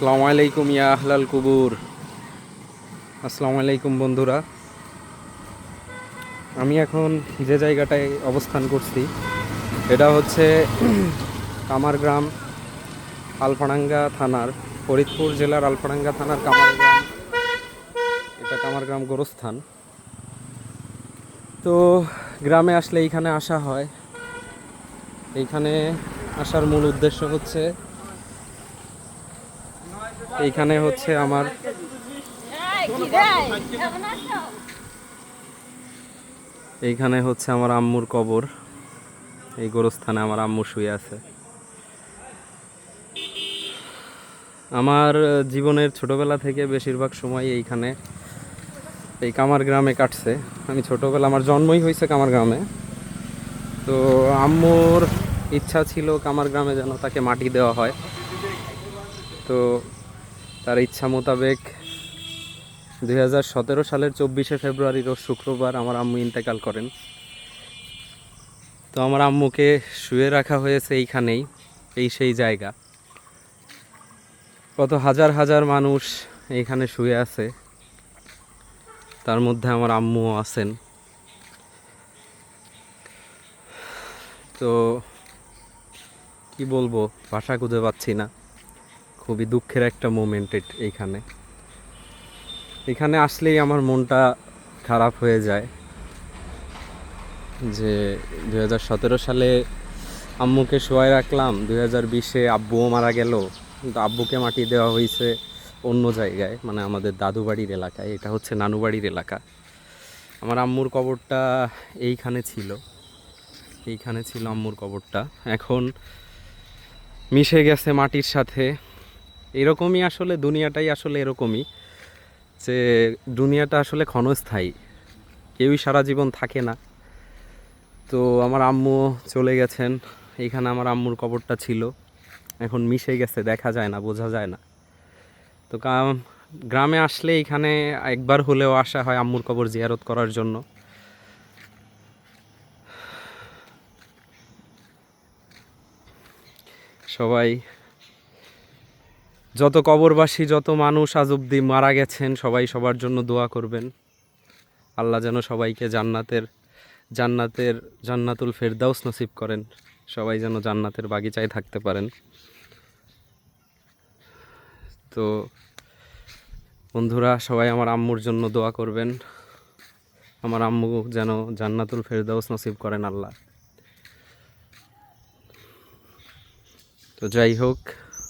আসসালামু আলাইকুম ইয়া আহলাল কুবুর। আসসালামু আলাইকুম বন্ধুরা। আমি এখন যে জায়গাটায় অবস্থান করছি, এটা হচ্ছে কামারগ্রাম আলফাডাঙ্গা থানার, ফরিদপুর জেলার আলফাডাঙ্গা থানার কামারগ্রাম। এটা কামারগ্রাম গোরস্থান। তো গ্রামে আসলে এইখানে আসা হয়। এইখানে আসার মূল উদ্দেশ্য হচ্ছে এইখানে হচ্ছে আমার এইখানে হচ্ছে আমার আম্মুর কবর। এই গোরস্থানে আমার আম্মু শুয়ে আছে। আমার জীবনের ছোটবেলা থেকে বেশিরভাগ সময় এইখানে এই কামার গ্রামে কাটছে। আমি ছোটবেলা, আমার জন্মই হয়েছে কামার গ্রামে। তো আম্মুর ইচ্ছা ছিল কামার গ্রামে যেন তাকে মাটি দেওয়া হয়। তো তার ইচ্ছা মোতাবেক দুই হাজার সতেরো সালের চব্বিশে ফেব্রুয়ারি রোজ শুক্রবার আমার আম্মু ইন্তেকাল করেন। তো আমার আম্মুকে শুয়ে রাখা হয়েছে এইখানেই, এই সেই জায়গা। কত হাজার হাজার মানুষ এইখানে শুয়ে আছে, তার মধ্যে আমার আম্মুও আছেন। তো কি বলব ভাষা খুঁজে পাচ্ছি না। খুবই দুঃখের একটা মোমেন্ট এইখানে। এখানে আসলেই আমার মনটা খারাপ হয়ে যায় যে দু হাজার সতেরো সালে আম্মুকে শোয়াই রাখলাম দু হাজার বিশে আব্বুও মারা গেল, কিন্তু আব্বুকে মাটি দেওয়া হয়েছে অন্য জায়গায় মানে আমাদের দাদু বাড়ির এলাকায়, এটা হচ্ছে নানু বাড়ির এলাকা। আমার আম্মুর কবরটা এইখানে ছিল এইখানে ছিল আম্মুর কবরটা। এখন মিশে গেছে মাটির সাথে। এরকমই আসলে দুনিয়াটাই আসলে এরকমই যে দুনিয়াটা আসলে ক্ষণস্থায়ী। কেউই সারা জীবন থাকে না। তো আমার আম্মু চলে গেছেন। এইখানে আমার আম্মুর কবরটা ছিল। এখন মিশে গেছে, দেখা যায় না, বোঝা যায় না। তো গ্রামে আসলে এখানে একবার হলেও আসা হয় আম্মুর কবর জিয়ারত করার জন্য। সবাই যত কবরবাসী, যত মানুষ আজ অব্দি মারা গেছেন, সবাই সবার জন্য দোয়া করবেন। আল্লাহ যেন সবাইকে জান্নাতের জান্নাতের, জান্নাতুল ফেরদাউস নসিব করেন। সবাই যেন জান্নাতের বাগিচায় থাকতে পারেন। তো বন্ধুরা, সবাই আমার আম্মুর জন্য দোয়া করবেন। আমার আম্মু যেন জান্নাতুল ফেরদাউস নসিব করেন আল্লাহ। তো যাই হোক